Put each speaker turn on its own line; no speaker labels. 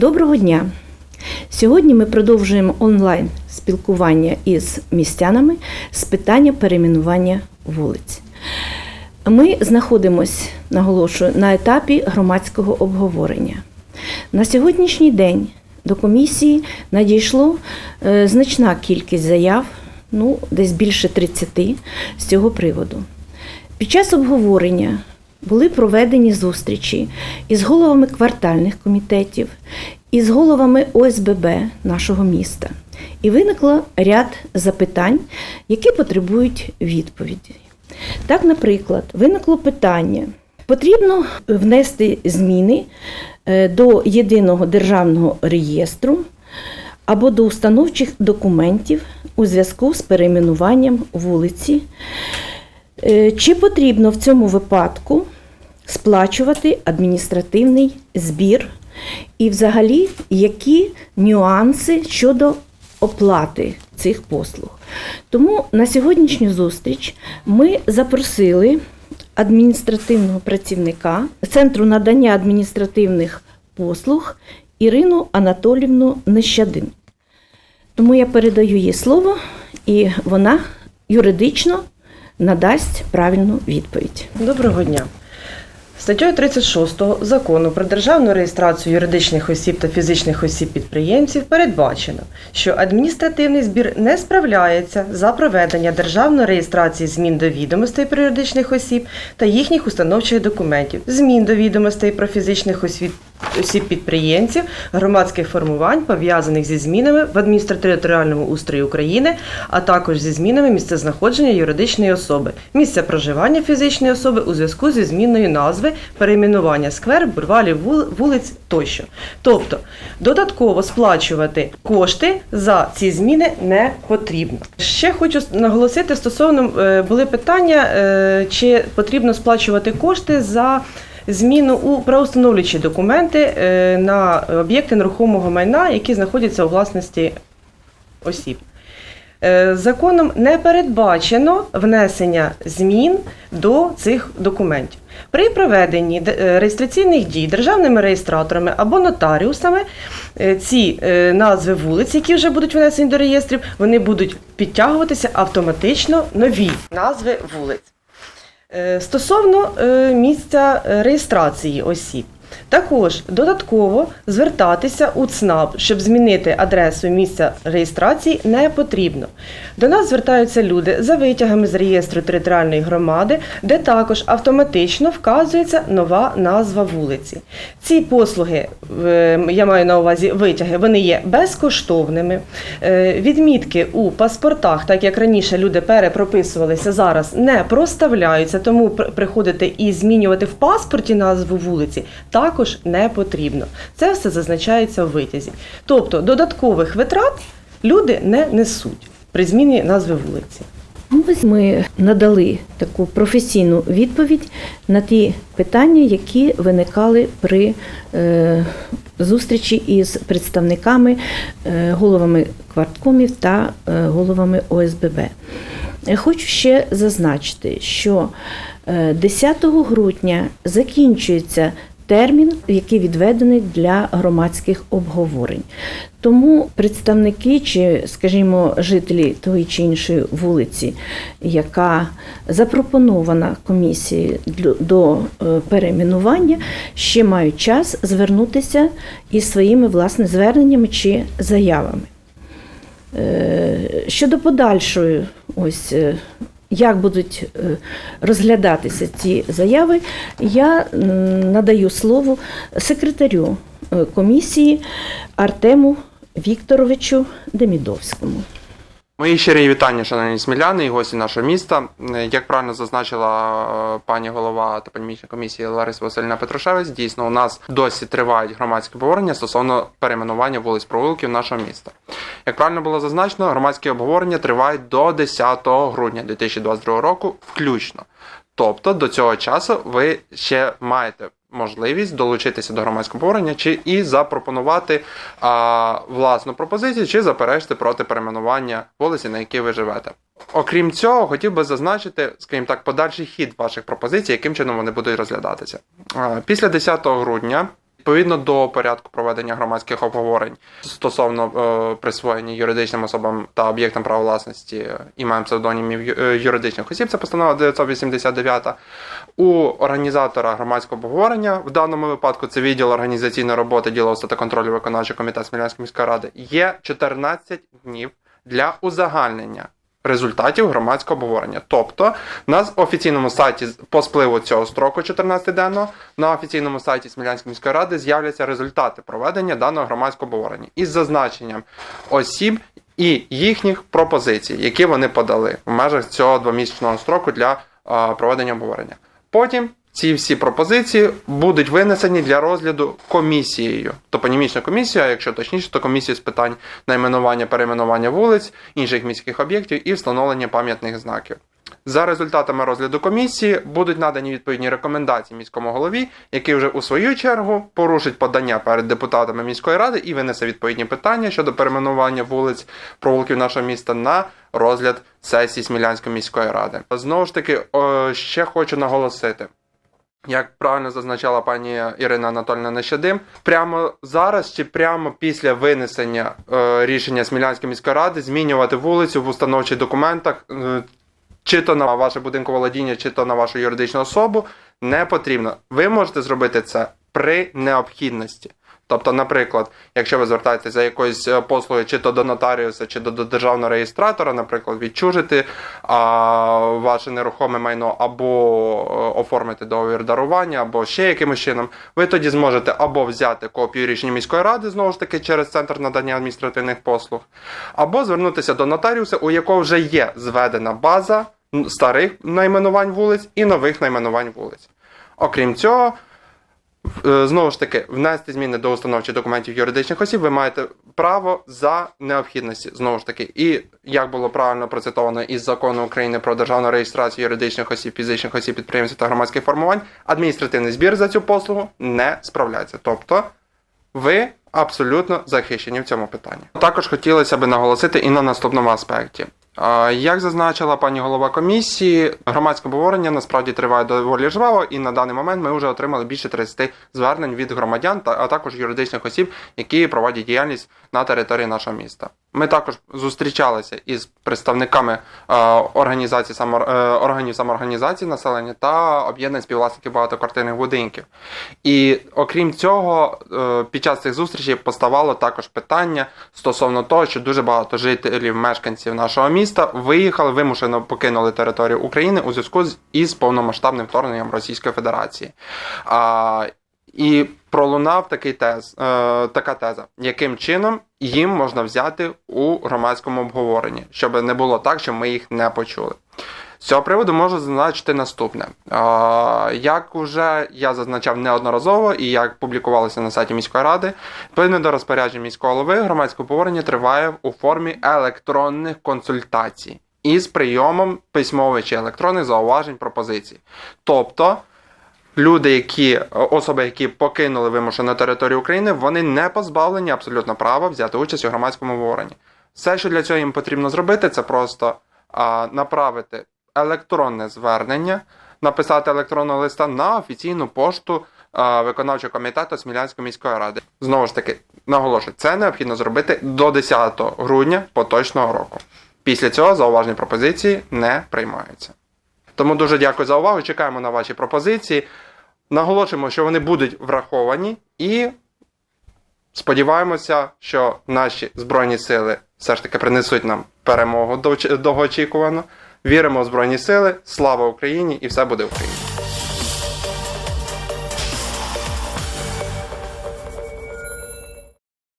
Доброго дня! Сьогодні ми продовжуємо онлайн спілкування із містянами з питання перейменування вулиць. Ми знаходимося, наголошую, на етапі громадського обговорення. На сьогоднішній день до комісії надійшло е, значна кількість заяв, ну, десь більше 30 з цього приводу. Під час обговорення були проведені зустрічі із головами квартальних комітетів, із головами ОСББ нашого міста. І виникло ряд запитань, які потребують відповіді. Так, наприклад, виникло питання: потрібно внести зміни е, до єдиного державного реєстру або до установчих документів у зв'язку з перейменуванням вулиці. Е, Чи потрібно в цьому випадку сплачувати адміністративний збір? І взагалі, які нюанси щодо оплати цих послуг? Тому на сьогоднішню зустріч ми запросили адміністративного працівника Центру надання адміністративних послуг Ірину Анатолівну Нещадин. Тому я передаю їй слово, і вона юридично надасть правильну відповідь.
Доброго дня. Статтею 36 закону про державну реєстрацію юридичних осіб та фізичних осіб підприємців передбачено, що адміністративний збір не справляється за проведення державної реєстрації змін до відомостей про юридичних осіб та їхніх установчих документів, змін до відомостей про фізичних осіб осіб підприємців, громадських формувань, пов'язаних зі змінами в адміністративно-територіальному устрої України, а також зі змінами місцезнаходження юридичної особи, місця проживання фізичної особи у зв'язку зі зміною назви, перейменування сквер, бульварів, вул- вулиць тощо. Тобто додатково сплачувати кошти за ці зміни не потрібно. Ще хочу наголосити стосовно е, були питання, е, чи потрібно сплачувати кошти за зміну у правоустановлюючі документи е, на об'єкти нерухомого майна, які знаходяться у власності осіб. Е, Законом не передбачено внесення змін до цих документів. При проведенні е, реєстраційних дій державними реєстраторами або нотаріусами ці назви вулиць, які вже будуть внесені до реєстрів, вони будуть підтягуватися автоматично нові назви вулиць. Е, Стосовно е, місця е, реєстрації осіб, також додатково звертатися у ЦНАП, щоб змінити адресу місця реєстрації, не потрібно. До нас звертаються люди за витягами з реєстру територіальної громади, де також автоматично вказується нова назва вулиці. Ці послуги, е, я маю на увазі витяги, вони є безкоштовними. Е, Відмітки у паспортах, так як раніше люди перепрописувалися, зараз не проставляються, тому приходити і змінювати в паспорті назву вулиці також не потрібно. Це все зазначається в витязі. Тобто додаткових витрат люди не несуть при зміні назви вулиці.
Ну, ми надали таку професійну відповідь на ті питання, які виникали при е, зустрічі із представниками, е, головами кварткомів та е, головами ОСББ. Хочу ще зазначити, що е, 10 грудня закінчується термін, який відведений для громадських обговорень. Тому представники чи, скажімо, жителі тої чи іншої вулиці, яка запропонована комісією до е, перейменування, ще мають час звернутися із своїми власне зверненнями чи заявами. Е, Щодо подальшої, ось е, як будуть е, розглядатися ці заяви, я надаю слово секретарю е, комісії Артему Вікторовичу Демідовському.
Мої щирі вітання, шановні сміляни і гості нашого міста. Е, Як правильно зазначила е, пані голова та панімічна комісії Лариса Васильівна Петрушевець, дійсно у нас досі тривають громадські обговорення стосовно перейменування вулиць провулків нашого міста. Як правильно було зазначено, громадські обговорення тривають до 10 грудня 2022 року включно. Тобто до цього часу ви ще маєте можливість долучитися до громадського обговорення чи і запропонувати а, власну пропозицію, чи заперечити проти перейменування вулиці, на якій ви живете. Окрім цього, хотів би зазначити, скажімо так, подальший хід ваших пропозицій, яким чином вони будуть розглядатися. Після 10 грудня Відповідно до порядку проведення громадських обговорень стосовно е, присвоєння юридичним особам та об'єктам права власності імен псевдонімів е, юридичних осіб, це постанова 989, у організатора громадського обговорення, в даному випадку це відділ організаційної роботи, діловодства та контролю виконавчого комітету Смілянської міської ради, є 14 днів для узагальнення результатів громадського обговорення. Тобто на офіційному сайті по спливу цього строку 14-денного на офіційному сайті Смілянської міської ради з'являться результати проведення даного громадського обговорення із зазначенням осіб і їхніх пропозицій, які вони подали в межах цього двомісячного строку для проведення обговорення. Потім ці всі пропозиції будуть винесені для розгляду комісією. Топонімічна комісія, а якщо точніше, то комісія з питань найменування, перейменування вулиць, інших міських об'єктів і встановлення пам'ятних знаків. За результатами розгляду комісії будуть надані відповідні рекомендації міському голові, який вже у свою чергу порушить подання перед депутатами міської ради і винесе відповідні питання щодо перейменування вулиць провулків нашого міста на розгляд сесії Смілянської міської ради. Знову ж таки, ще хочу наголосити. Як правильно зазначала пані Ірина Анатольовна Нещадим, прямо зараз чи прямо після винесення е, рішення Смілянської міської ради змінювати вулицю в установчих документах, е, чи то на ваше будинку володіння, чи то на вашу юридичну особу, не потрібно. Ви можете зробити це при необхідності. Тобто, наприклад, якщо ви звертаєтеся за якоюсь е, послугою, чи то до нотаріуса, чи до, до державного реєстратора, наприклад, відчужити а, ваше нерухоме майно або е, оформити договір дарування, або ще якимось чином, ви тоді зможете або взяти копію рішення міської ради, знову ж таки, через центр надання адміністративних послуг, або звернутися до нотаріуса, у якого вже є зведена база старих найменувань вулиць і нових найменувань вулиць. Окрім цього, Знову ж таки, внести зміни до установчих документів юридичних осіб ви маєте право за необхідності. Знову ж таки, і як було правильно процитовано із закону України про державну реєстрацію юридичних осіб, фізичних осіб, підприємців та громадських формувань, адміністративний збір за цю послугу не справляється. Тобто, ви абсолютно захищені в цьому питанні. Також хотілося б наголосити і на наступному аспекті. Як зазначила пані голова комісії, громадське обговорення насправді триває доволі жваво, і на даний момент ми вже отримали більше 30 звернень від громадян, а також юридичних осіб, які проводять діяльність на території нашого міста. Ми також зустрічалися із представниками е, організацій само, е, органів самоорганізації населення та об'єднань співвласників багатоквартирних будинків. І окрім цього, е, під час цих зустрічей поставало також питання стосовно того, що дуже багато жителів, мешканців нашого міста виїхали, вимушено покинули територію України у зв'язку із повномасштабним вторгненням Російської Федерації. І пролунав такий тез, е, така теза, яким чином їм можна взяти у громадському обговоренні, щоб не було так, що ми їх не почули. З цього приводу можу зазначити наступне. А, Як вже я зазначав неодноразово і як публікувалося на сайті міської ради, відповідно до розпоряджень міського голови, громадське обговорення триває у формі електронних консультацій із прийомом письмових чи електронних зауважень пропозицій. Тобто. Люди, які особи, які покинули вимушену територію України, вони не позбавлені абсолютно права взяти участь у громадському обговоренні. Все, що для цього їм потрібно зробити, це просто а, направити електронне звернення, написати електронного листа на офіційну пошту а, виконавчого комітету Смілянської міської ради. Знову ж таки, наголошую, це необхідно зробити до 10 грудня поточного року. Після цього зауважені пропозиції не приймаються. Тому дуже дякую за увагу. Чекаємо на ваші пропозиції. Наголошуємо, що вони будуть враховані, і сподіваємося, що наші збройні сили все ж таки принесуть нам перемогу довгоочікувану. Віримо в збройні сили. Слава Україні! І все буде Україна!